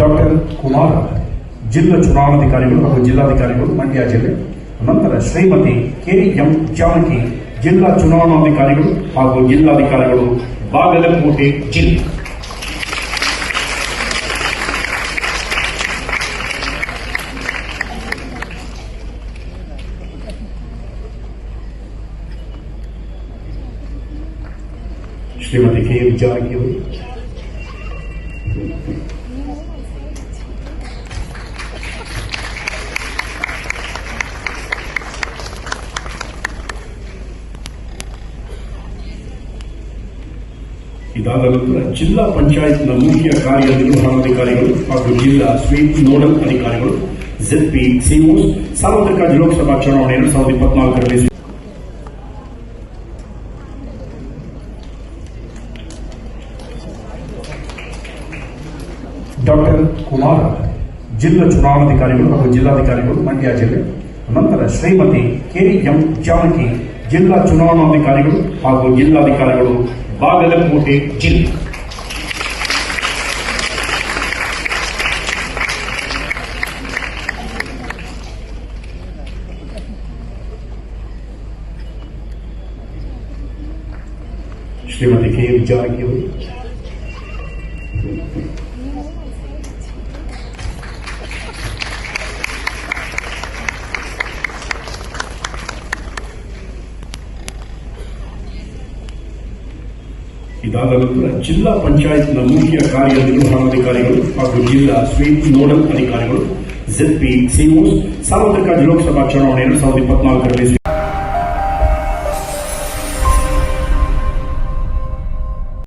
Doctor Kumar, ಜಿಲ್ಲಾ ಚುನಾವಣಾಧಿಕಾರಿಗಳು ಹಾಗೂ ಜಿಲ್ಲಾಧಿಕಾರಿಗಳು ಮಂಡ್ಯ ಜಿಲ್ಲೆ. ನಂತರ ಶ್ರೀಮತಿ ಕೆ ಎಂ ಜಾನಕಿ, ಜಿಲ್ಲಾ ಚುನಾವಣಾಧಿಕಾರಿಗಳು ಹಾಗೂ ಜಿಲ್ಲಾಧಿಕಾರಿಗಳು ಬಾಗಲಕೋಟೆ ಜಿಲ್ಲೆ. ಶ್ರೀಮತಿ ಕೆ ಎಂ ಜಾನಕಿ ಅವರು. ಇದಾದ ನಂತರ ಜಿಲ್ಲಾ ಪಂಚಾಯತ್ನ ಮುಖ್ಯ ಕಾರ್ಯನಿರ್ವಹಣಾಧಿಕಾರಿಗಳು ಹಾಗೂ ಜಿಲ್ಲಾ ಸ್ವೀಪ್ ನೋಡಲ್ ಅಧಿಕಾರಿಗಳು ಜೆಡ್ಪಿ ಸಿಒ ಸಾರ್ವತ್ರಿಕ ಲೋಕಸಭಾ ಚುನಾವಣೆ ಎರಡು ಸಾವಿರದ ಇಪ್ಪತ್ನಾಲ್ಕರಲ್ಲಿ ಡಾಕ್ಟರ್ ಕುಮಾರ್ ಜಿಲ್ಲಾ ಚುನಾವಣಾಧಿಕಾರಿಗಳು ಹಾಗೂ ಜಿಲ್ಲಾಧಿಕಾರಿಗಳು ಮಂಡ್ಯ ಜಿಲ್ಲೆ, ನಂತರ ಶ್ರೀಮತಿ ಕೆ ಎಂ ಜಾನಕಿ, ಜಿಲ್ಲಾ ಚುನಾವಣಾಧಿಕಾರಿಗಳು ಹಾಗೂ ಜಿಲ್ಲಾಧಿಕಾರಿಗಳು ಬಾಗಲಕೋಟೆ ಜಿಲ್ಲೆ ಶ್ರೀಮತಿ ಕೆ ಎಂ ಜಾನಕಿ ಅವರು ಇದಾದ ನಂತರ ಜಿಲ್ಲಾ ಪಂಚಾಯತ್ನ ಮುಖ್ಯ ಕಾರ್ಯನಿರ್ವಹಣಾಧಿಕಾರಿಗಳು ಹಾಗೂ ಜಿಲ್ಲಾ ಸ್ವೀಪ್ ನೋಡಲ್ ಅಧಿಕಾರಿಗಳು ಜೆಡ್ಪಿ ಸಿಒಸ್ ಸಾರ್ವತ್ರಿಕ ಲೋಕಸಭಾ ಚುನಾವಣೆ ಎರಡು ಸಾವಿರದ ಇಪ್ಪತ್ನಾಲ್ಕರಲ್ಲಿ